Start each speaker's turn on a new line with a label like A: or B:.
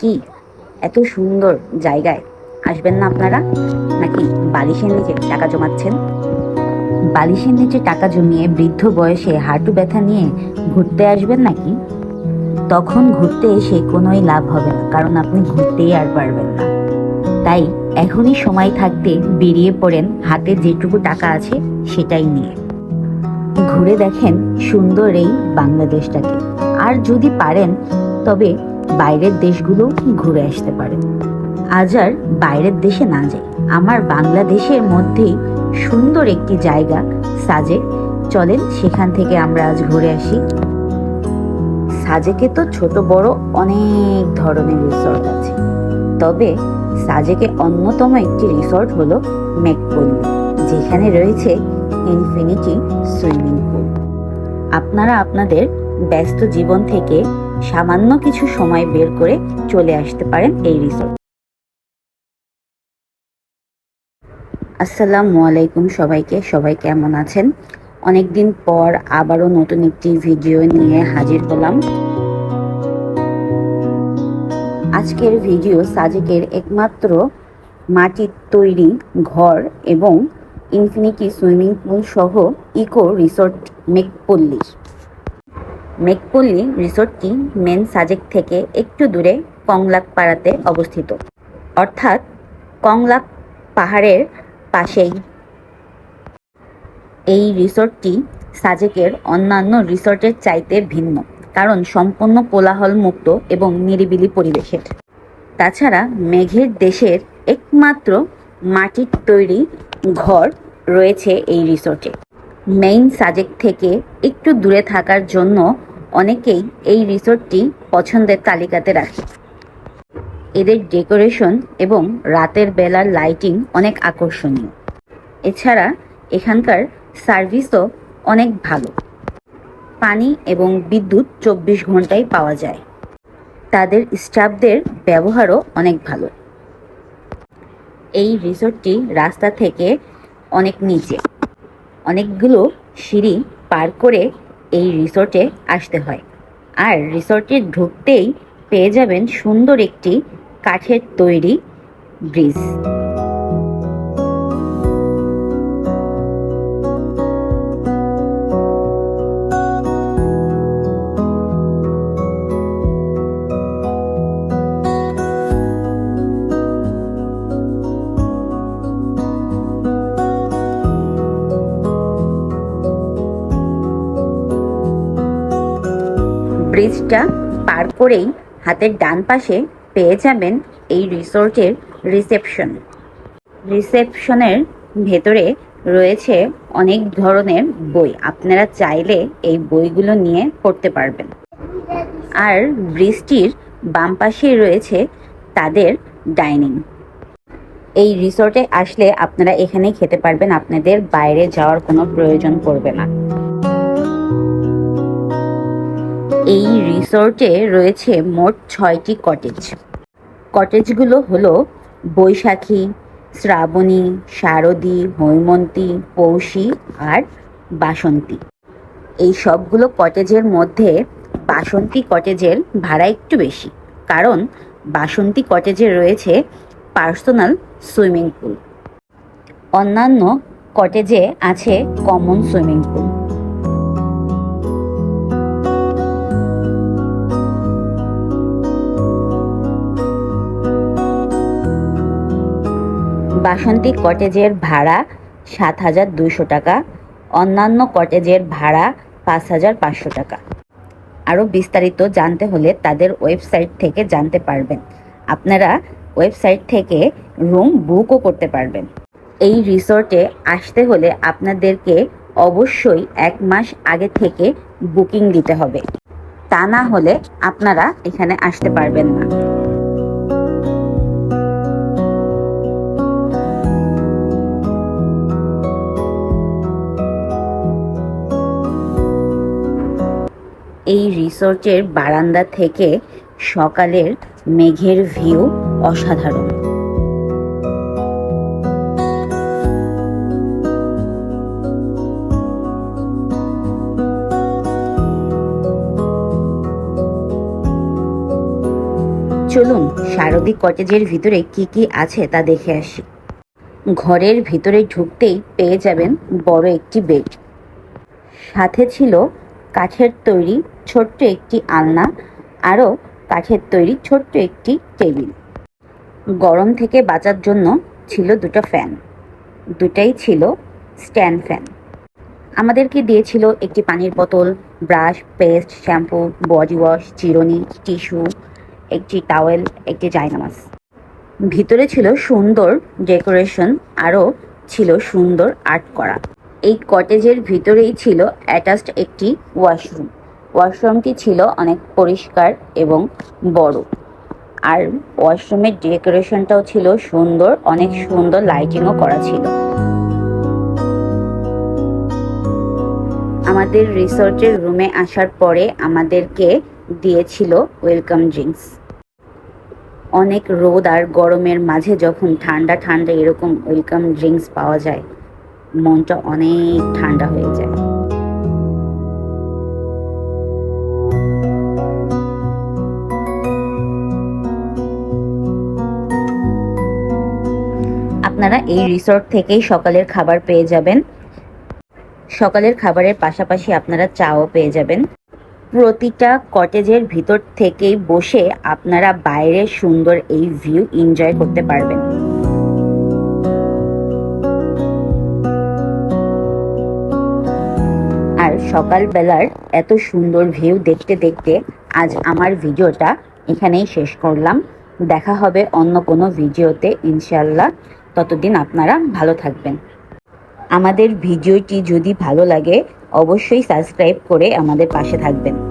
A: কি? এত সুন্দর জায়গায় আসবেন না আপনারা? নাকি বালিশের নিচে টাকা জমাচ্ছেন? বালিশের নিচে টাকা জমিয়ে বৃদ্ধ বয়সে হাঁটু ব্যথা নিয়ে ঘুরতে আসবেন নাকি? তখন ঘুরতে এসে কোনোই লাভ হবে না, কারণ আপনি ঘুরতেই আর পারবেন না। তাই এখনই সময় থাকতে বেরিয়ে পড়েন, হাতে যেটুকু টাকা আছে সেটাই নিয়ে। ঘুরে দেখেন সুন্দর এই বাংলাদেশটাকে। আর যদি পারেন, তবে বাইরের দেশগুলো ঘুরে আসতে পারেন আজ আর বাইরের দেশে না যাই। আমার বাংলাদেশের মধ্যেই সুন্দর একটি জায়গা, সাজেক। চলেন সেখান থেকে আমরা আজ ঘুরে আসি। সাজেকে তো ছোট বড় অনেক ধরনের রিসর্ট আছে। তবে সাজেকে অন্যতম একটি রিসর্ট হলো মেকপল্লি যেখানে রয়েছে ইনফিনিটি সুইমিং পুল আপনারা আপনাদের ব্যস্ত জীবন থেকে সামান্য কিছু সময় বের করে চলে আসতে পারেন এই রিসোর্ট আসসালামু আলাইকুম সবাইকে, সবাই কেমন আছেন? অনেকদিন পর আবারও নতুন একটি ভিডিও নিয়ে হাজির হলাম। আজকের ভিডিও সাজেকের একমাত্র মাটির তৈরি ঘর এবং ইনফিনিটি সুইমিং পুল সহ ইকো রিসোর্ট মেকপল্লির। মেকপল্লি রিসোর্টটি মেন সাজেক থেকে একটু দূরে কংলাক পাড়াতে অবস্থিত। অর্থাৎ কংলাক পাহাড়ের পাশেই। এই রিসোর্টটি সাজেকের অন্যান্য রিসোর্টের চাইতে ভিন্ন, কারণ সম্পূর্ণ কোলাহল মুক্ত এবং নিরিবিলি পরিবেশের। তাছাড়া মেঘের দেশের একমাত্র মাটির তৈরি ঘর রয়েছে এই রিসোর্টে। মেইন সাজেক থেকে একটু দূরে থাকার জন্য অনেকেই এই রিসোর্টটি পছন্দের তালিকাতে রাখে। এদের ডেকোরেশন এবং রাতের বেলার লাইটিং অনেক আকর্ষণীয়। এছাড়া এখানকার সার্ভিসও অনেক ভালো। পানি এবং বিদ্যুৎ চব্বিশ ঘন্টায় পাওয়া যায়। তাদের স্টাফদের ব্যবহারও অনেক ভালো। এই রিসোর্টটি রাস্তা থেকে অনেক নিচে। অনেকগুলো সিঁড়ি পার করে এই রিসোর্টে আসতে হয়। আর রিসোর্টে ঢুকতেই পেয়ে যাবেন সুন্দর একটি কাঠের তৈরি ব্রিজ। ব্রিজটা পার করেই হাতের ডান পাশে পেয়ে যাবেন এই রিসোর্টের রিসেপশন। রিসেপশনের ভেতরে রয়েছে অনেক ধরনের বই। আপনারা চাইলে এই বইগুলো নিয়ে পড়তে পারবেন। আর ব্রিজটির বাম পাশে রয়েছে তাদের ডাইনিং। এই রিসোর্টে আসলে আপনারা এখানেই খেতে পারবেন। আপনাদের বাইরে যাওয়ার কোনো প্রয়োজন পড়বে না। এই রিসোর্টে রয়েছে মোট ছয়টি কটেজ। কটেজগুলো হলো বৈশাখী, শ্রাবণী, শারদী, হৈমন্তী, পৌষী আর বাসন্তী। এই সবগুলো কটেজের মধ্যে বাসন্তী কটেজের ভাড়া একটু বেশি, কারণ বাসন্তী কটেজে রয়েছে পার্সোনাল সুইমিং পুল। অন্যান্য কটেজে আছে কমন সুইমিং পুল। বাসন্তী কটেজের ভাড়া সাত হাজার দুইশো টাকা, অন্যান্য কটেজের ভাড়া পাঁচ হাজার পাঁচশো টাকা। আরও বিস্তারিত জানতে হলে তাদের ওয়েবসাইট থেকে জানতে পারবেন। আপনারা ওয়েবসাইট থেকে রুম বুকও করতে পারবেন। এই রিসোর্টে আসতে হলে আপনাদেরকে অবশ্যই এক মাস আগে থেকে বুকিং দিতে হবে। তা না হলে আপনারা এখানে আসতে পারবেন না। রিসোর্টের বারান্দা থেকে সকালের মেঘের ভিউ অসাধারণ। চলুন শারদী কটেজের ভিতরে কি কি আছে তা দেখে আসি। ঘরের ভিতরে ঢুকতেই পেয়ে যাবেন বড় একটি বেড। সাথে ছিল কাঠের তৈরি ছোট্ট একটি আলনা, আরও কাঠের তৈরি ছোট্ট একটি টেবিল। গরম থেকে বাঁচার জন্য ছিল দুটো ফ্যান। দুটাই ছিল স্ট্যান্ড ফ্যান। আমাদেরকে দিয়েছিল একটি পানির বোতল, brush, paste, shampoo, body wash, চিরুনি, টিস্যু, একটি টাওয়েল, একটি জায়নামাজ। ভিতরে ছিল সুন্দর ডেকোরেশন, আরও ছিল সুন্দর আর্ট করা। এই কটেজের ভিতরেই ছিল অ্যাটাচড একটি ওয়াশরুম। ওয়াশরুমটি ছিল অনেক পরিষ্কার এবং বড়। আর ওয়াশরুমের ডেকোরেশনটাও ছিল সুন্দর, অনেক সুন্দর লাইটিংও করা ছিল। আমাদের রিসর্টের রুমে আসার পরে আমাদেরকে দিয়েছিল ওয়েলকাম ড্রিঙ্কস। অনেক রোদ আর গরমের মাঝে যখন ঠান্ডা ঠান্ডা এরকম ওয়েলকাম ড্রিঙ্কস পাওয়া যায়, মনটা অনেক ঠান্ডা হয়ে যায়। আপনারা এই রিসর্ট থেকেই সকালের খাবার পেয়ে যাবেন। সকালের খাবারের পাশাপাশি আপনারা চাও পেয়ে যাবেন। প্রতিটা কটেজের ভিতর থেকেই বসে আপনারা বাইরের সুন্দর এই ভিউ এনজয় করতে পারবেন। আর সকালবেলার এত সুন্দর ভিউ দেখতে দেখতে আজ আমার ভিডিওটা এখানেই শেষ করলাম। দেখা হবে অন্য কোনো ভিডিওতে ইনশাল্লাহ ততদিন আপনারা ভালো থাকবেন। আমাদের ভিডিওটি যদি ভালো লাগে, অবশ্যই সাবস্ক্রাইব করে আমাদের পাশে থাকবেন।